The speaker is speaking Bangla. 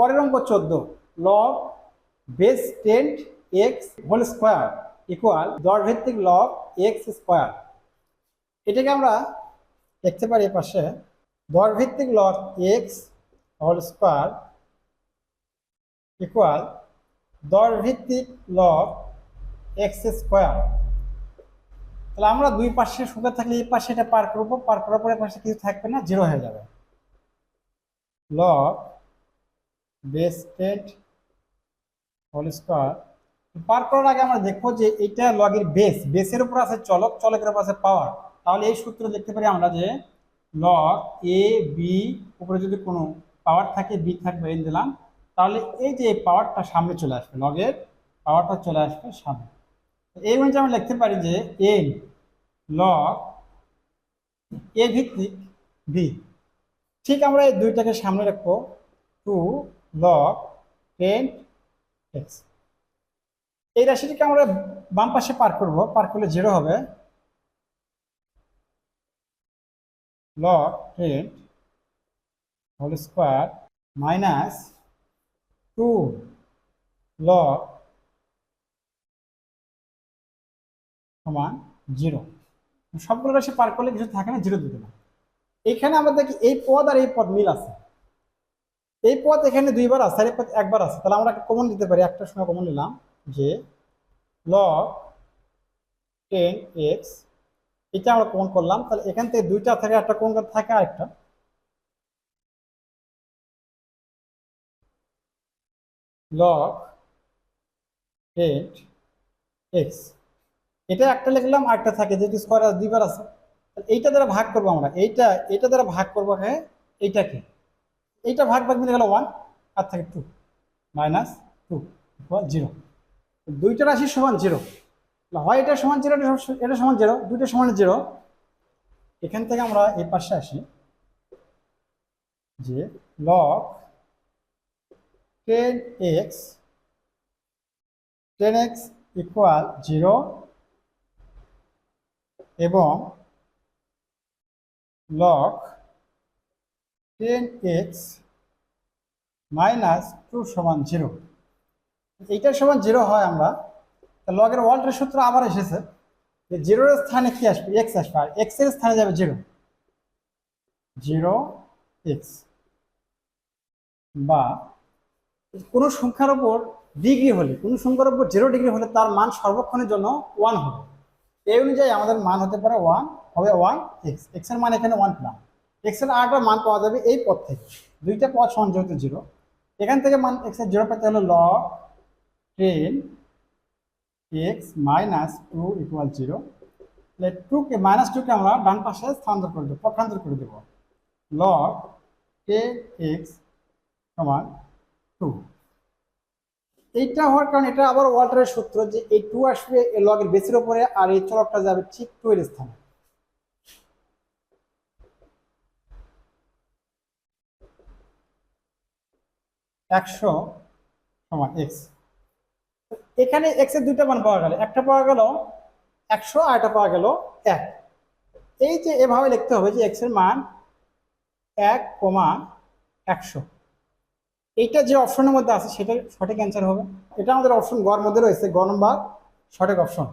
পরের অঙ্ক চোদ্দ। Log base ten x whole square equal দরভিত্তিক log x square এটাকে আমরা দেখতে পারি পাশে দরভিত্তিক log x whole square equal দরভিত্তিক log x square তাহলে আমরা দুই পাশে সুখে থাকলে এই পাশে এটা পার করব, পার করার পরে পাশে কিছু থাকবে না জিরো হয়ে যাবে। Log base ten whole square পার করার আগে আমরা দেখব যে এটা লগের বেস বেসের উপর আছে চলক, চলকের উপর আছে পাওয়ার তাহলে এই সূত্র দেখতে পারি আমরা যে লগ এ বি উপরে যদি কোনো পাওয়ার থাকে বি থাকবে এন দিলাম। তাহলে এই যে পাওয়ারটা সামনে চলে আসবে, লগের পাওয়ারটা চলে আসবে সামনে। এই অনুযায়ী আমরা লিখতে পারি যে এন লগ এ ভিত্তিক বি ঠিক আমরা এই দুইটাকে সামনে রাখব। টু লগ টেন এক্স এই রাশিটিকে আমরা বাম পাশে পার করব, পার করলে জিরো হবে। Log ten whole square minus two log সমান জিরো সবগুলো রাশি পার করলে কিছু থাকে না জিরো দিতে না এখানে আমরা দেখি এই পদ আর এই পদ মিল আছে? এই পথ এখানে দুইবার আছে, আর এই পদ একবার আছে। তাহলে আমরা কমন দিতে পারি, একটা সময় কমন নিলাম যে লগ টেন এক্স এটা আমরা কমন করলাম। তাহলে এখান থেকে দুইটা থাকে, একটা কোন থাকে আরেকটা লগ টেন এক্স এটা একটা লিখলাম আরেকটা থাকে, যেহেতু স্কোয়ার দুইবার আছে। এইটা দ্বারা ভাগ করব আমরা। এইটা, এটা দ্বারা ভাগ করব হ্যাঁ এইটাকে। এইটা ভাগ ভাগ মিলে গেল ওয়ান আর থাকে টু মাইনাস টু জিরো দুইটা রাশি সমান জিরো হয় এটা সমান জিরো এটা সমান জিরো দুইটা সমান জিরো এখান থেকে আমরা এই পাশে আসি যে log ten x ten x equal zero এবং log ten x minus two সমান জিরো এইটার সমান জিরো হয় আমরা। লগের ওয়াল্টের সূত্র আবার এসেছে। যে জিরোর স্থানে কি আসবে? এক্স আসবে। আর এক্সের স্থানে যাবে জিরো জিরো এক্স বা কোনো সংখ্যার উপর ডিগ্রি হলে, কোনো সংখ্যার উপর জিরো ডিগ্রি হলে তার মান সর্বক্ষণের জন্য ওয়ান হবে। এই অনুযায়ী আমাদের মান হতে পারে ওয়ান হবে ওয়ান এক্স এক্সের মান এখানে ওয়ান পেলাম এক্সের আরেকটা মান পাওয়া যাবে এই পথ থেকে। দুইটা পথ সমান যেহেতু জিরো। এখান থেকে মান এক্সের জিরো পেতে হলো log ten x minus two equal zero তাহলে টুকে মাইনাস টুকে আমরা ডান পাশে স্থানান্তর করে দেবো, পক্ষান্তর করে দেবো। লগ টেন এক্স সমান টু এইটা হওয়ার কারণে এটা আবার ওয়াল্টারের সূত্র যে এই টু আসবে লগের বেসের উপরে আর এই চলকটা যাবে ঠিক টু এর স্থানে। একশো সমান এক্স এখানে এক্সের দুইটা মান পাওয়া গেল। একটা পাওয়া গেল একশো আর একটা পাওয়া গেল এক। এই যে এভাবে লিখতে হবে যে এক্সের মান এক কমা একশো। এইটা যে অপশনের মধ্যে আছে সেটা সঠিক অ্যান্সার হবে। এটা আমাদের অপশন গড় মধ্যে রয়েছে। গ নম্বর সঠিক অপশন